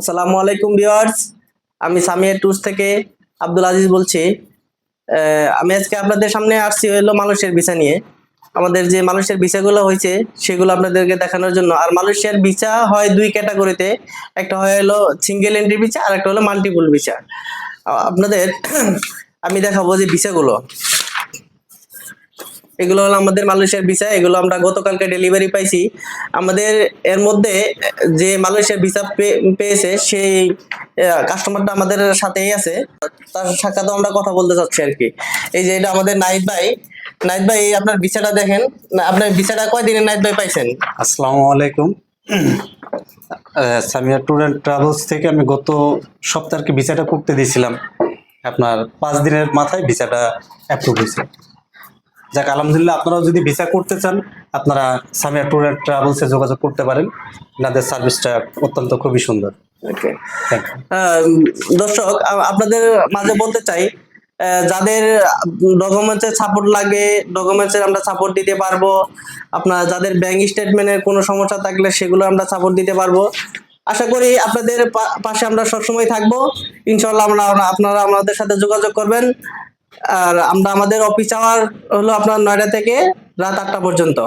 আসসালামু আলাইকুম ভিউয়ার্স। আমি সামিয়া টুস থেকে আব্দুল আজিজ বলছি। আমি আজকে আপনাদের সামনে আসছি হলো মালয়েশিয়ার ভিসা নিয়ে। আমাদের যে মালয়েশিয়ার ভিসাগুলো হয়েছে, সেগুলো আপনাদেরকে দেখানোর জন্য। আর মালয়েশিয়ার ভিসা হয় দুই ক্যাটাগরিতে। একটা হয় হলো সিঙ্গেল এন্ট্রি ভিসা আর একটা হলো মাল্টিপুল ভিসা। আপনাদের, আমি দেখাবো যে ভিসাগুলো। এগুলো হলো আমাদের মালয়েশিয়ার ভিসা, এগুলো আমরা গতকালকে ডেলিভারি পাইছি। আমাদের এর মধ্যে যে মালয়েশিয়ার ভিসা পেয়েছে সেই কাস্টমারটা আমাদের সাথেই আছে। তার সাক্ষাৎ আমরা কথা বলতে চাচ্ছি আর কি। এই যে এটা আমাদের নাইট ভাই। নাইট ভাই, আপনার ভিসাটা দেখেন। আপনার ভিসাটা কয়দিনের নাইট ভাই পাইছেন? আসসালামু আলাইকুম। সামিয়া ট্যুর অ্যান্ড ট্রাভেলস থেকে আমি গত সপ্তাহে কি ভিসাটা করতে দিয়েছিলাম। আপনার পাঁচ দিনের মাথায় ভিসাটা অ্যাপ্রুভ হয়েছে। যাক আলহামদুলিল্লাহ আপনারাও যদি ভিসা করতে চান আপনারা সামিয়া ট্যুর অ্যান্ড ট্রাভেলসে যোগাযোগ করতে পারেন। এনাদের সার্ভিসটা অত্যন্ত খুবই সুন্দর। ওকে দর্শক আপনাদের মাঝে বলতে চাই যাদের ডকুমেন্টসের সাপোর্ট লাগে ডকুমেন্টসের আমরা সাপোর্ট দিতে পারব। আপনার যাদের ব্যাংক স্টেটমেন্টের কোনো সমস্যা থাকলে সেগুলো আমরা সাপোর্ট দিতে পারব। আশা করি আপনাদের পাশে আমরা সবসময় থাকব। ইনশাল্লাহ আমরা- আপনারা আমাদের সাথে যোগাযোগ করবেন। আর আমরা আমাদের অফিস আওয়ার হলো আপনার নয়টা থেকে রাত আটটা পর্যন্ত।